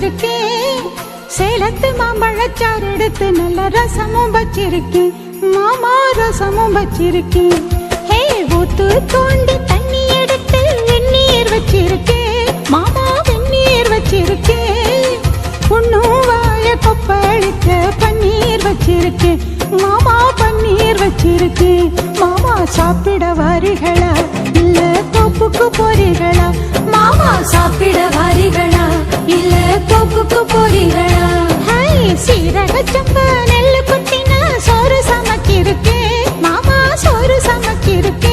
வச்சிருக்கேன் சேலத்து மாம்பழச்சாறு எடுத்து நல்ல ரசமும் வச்சிருக்கேன் மாமா ரசமும் வச்சிருக்கேன் ஹே ஊத்து தோண்டி தண்ணி எடுத்து வெந்நீர் வச்சிருக்கேன் மாமா வெந்நீர் வச்சிருக்கேன் பொண்ணும் வாய கொப்பளிக்க பன்னீர் வச்சிருக்கேன் மாமா பன்னீர் வச்சிருக்கேன் மாமா சாப்பிட வாரிகளா? இல்லை தோப்புக்கு போறீங்களா மாமா சாப்பிட வாரீர்களா இல்ல தோப்புக்கு போறீங்களா ஹாய் சீரக சம்பா நெல்லு குத்தினா சோறு சமைச்சிருக்கேன் மாமா சோறு சமைச்சிருக்கேன்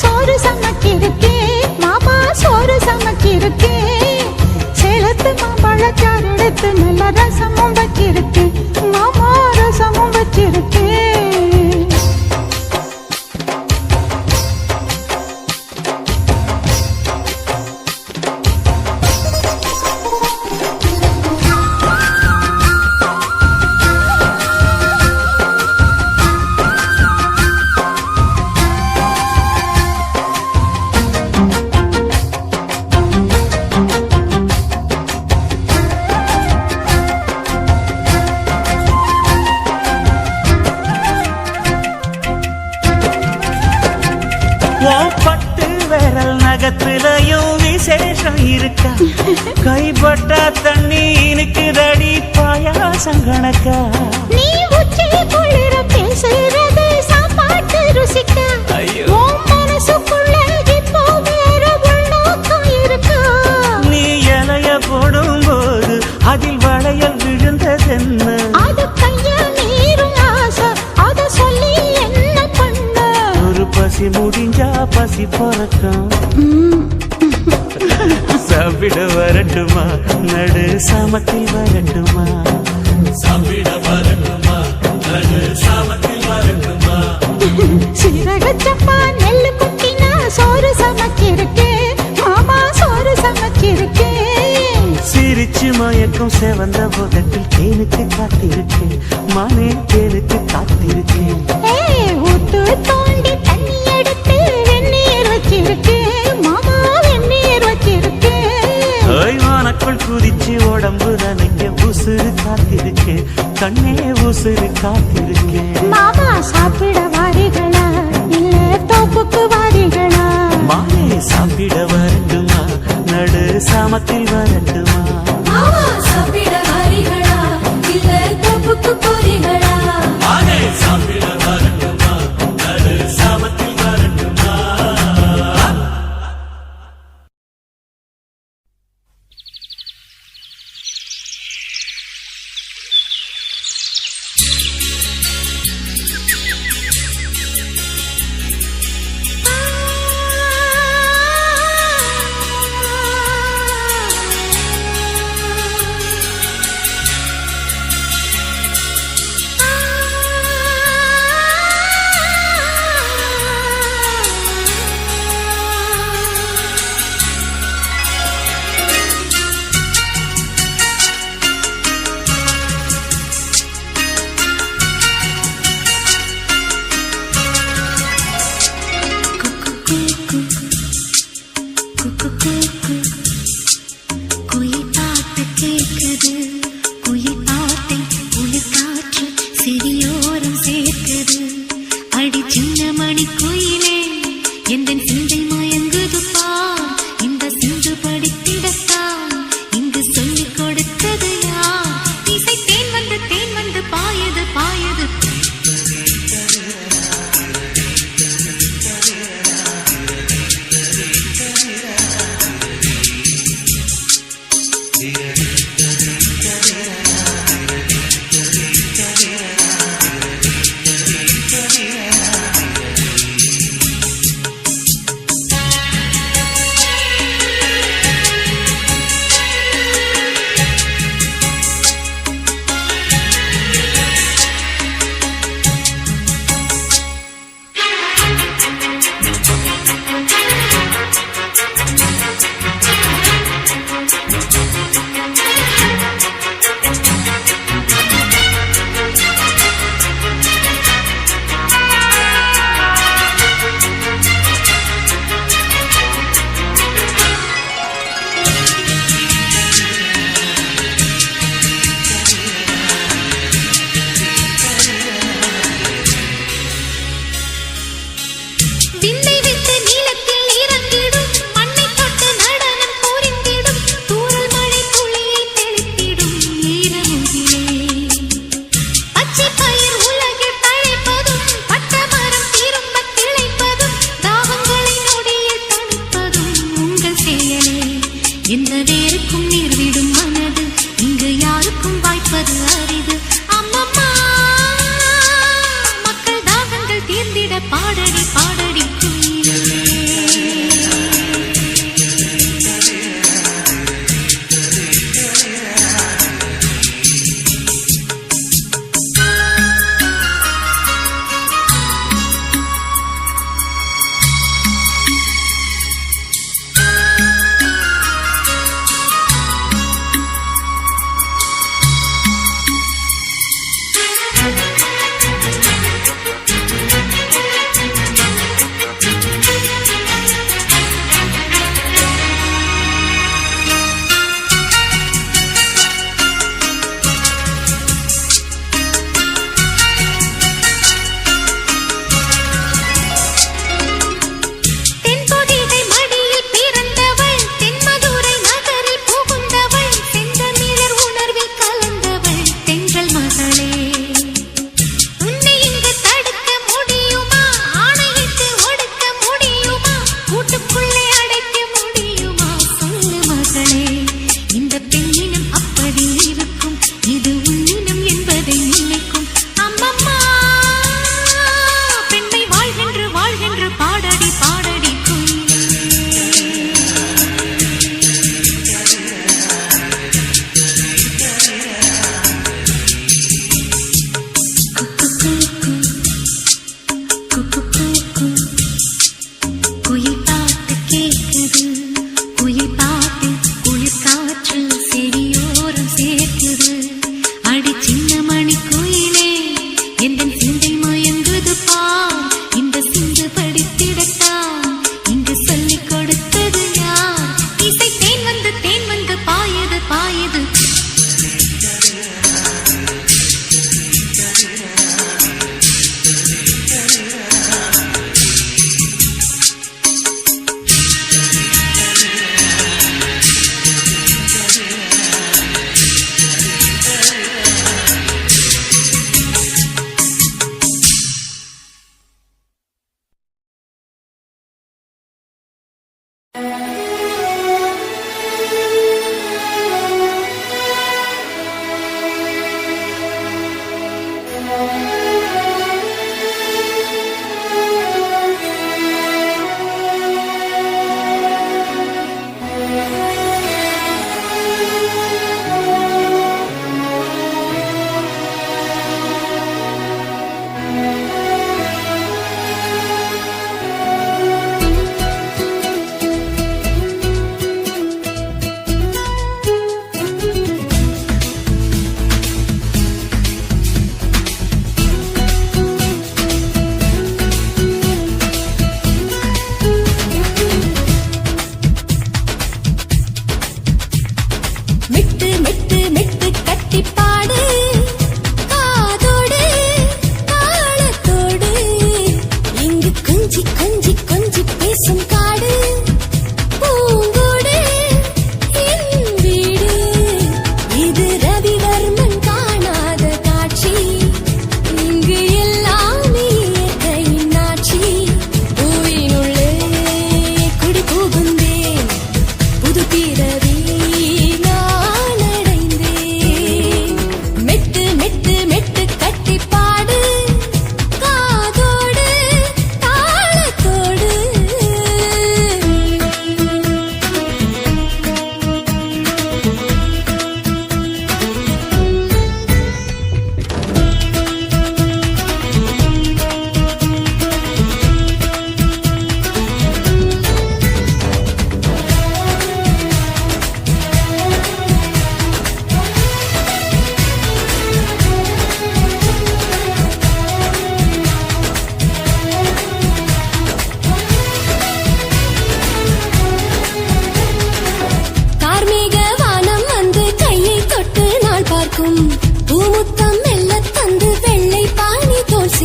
சோறு சமைச்சிருக்கேன் மாமா சோறு சமைச்சிருக்கேன் சேலத்து மாம்பழச்சாறு எடுத்து நல்ல ரசமும் வச்சிருக்கேன் விசேஷம் இருக்கா? கைப்பட்ட தண்ணி இனிக்குதடி பாயாசம் கணக்கா? நீ உச்சி குளிர பேசுறது சாப்பாட்டு ருசிக்க? ஐயோ. மனசுக்குள்ள இப்போ வேற உள்நோக்கம் இருக்கா? நீ இலைய போடும்போது அதில் வளையல் விழுந்ததென்ன? அது கைய மீறும் ஆசை அத சொல்லி என்ன பண்ண? ஒரு பசி முடிஞ்சா பசி பிறக்கும். சாப்பிட வரட்டுமா நடு சமத்தில் வரட்டுமா? சீரக சப்பா நெல்லு குட்டினா சோறு சமைச்சிருக்கேன் மாமா சோறு சமைச்சிருக்கேன் சிரிச்சு மயக்கும் செவந்த புதத்தில் தேனுக்கு காத்திருக்கேன் மானே தேனுக்கு காத்திருக்கேன் ஊத்து தோண்டி தண்ணி எடுத்து வெந்நீர் வச்சிருக்கேன் ஓய்வானக்குள் குதிச்சு உடம்பு நனைக்க உசுறு காத்திருக்கேன் கண்ணே உசுறு காத்திருக்கேன் மாமா சாப்பிட வாரிகளா? இல்ல தோப்புக்கு வாரிகளா? மானே சாப்பிட வரட்டுமா? நடு சாமத்தில் வரட்டுமா? சாப்பிட வாரீங்களா இல்ல தோப்புக்கு போறீங்களா? ஆ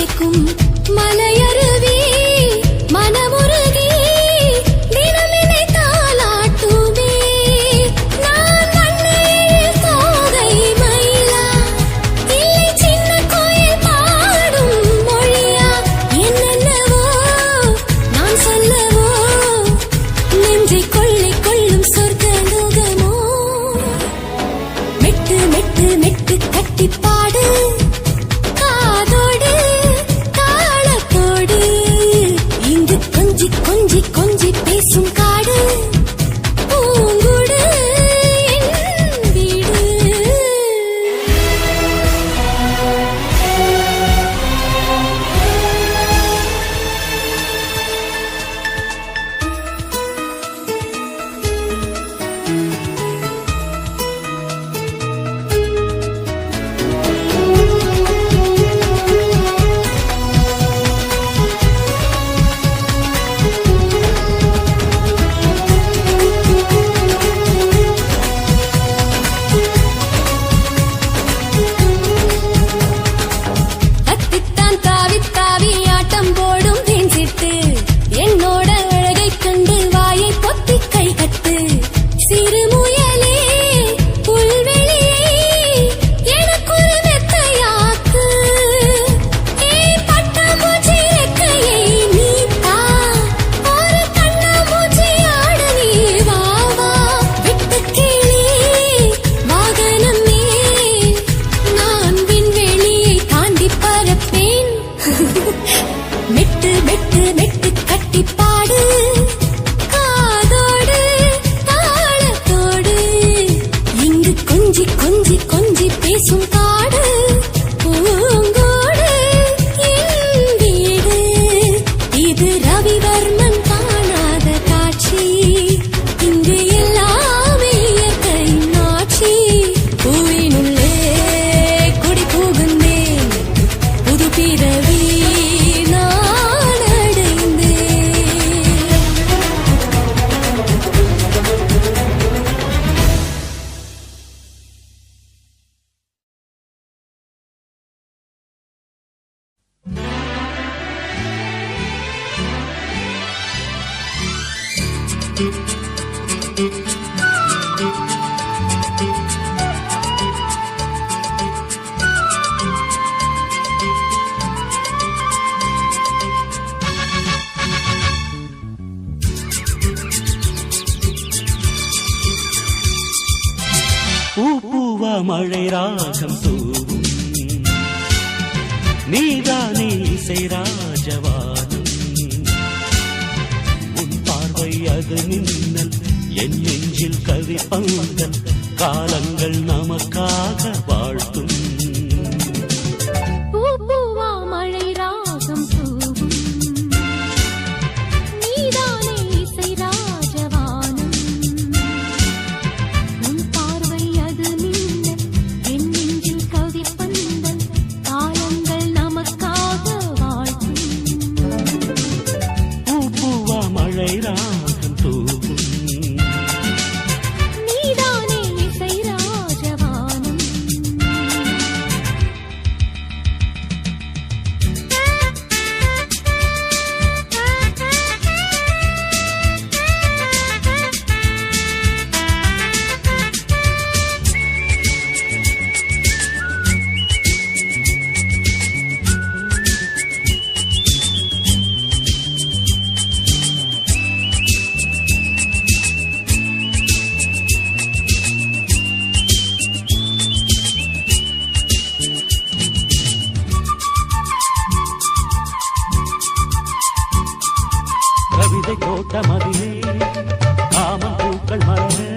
கிடைக்கும் மழை ராகம் தூவும். நீதானே இசை ராஜவானம் உன் பார்வை அது நின்னல் என் நெஞ்சில் கவி பங்கல் காலங்கள் நமக்காக வாழ்த்தும். கோட்டமதிலே காமன் பூக்கள் மலரே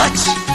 Watch.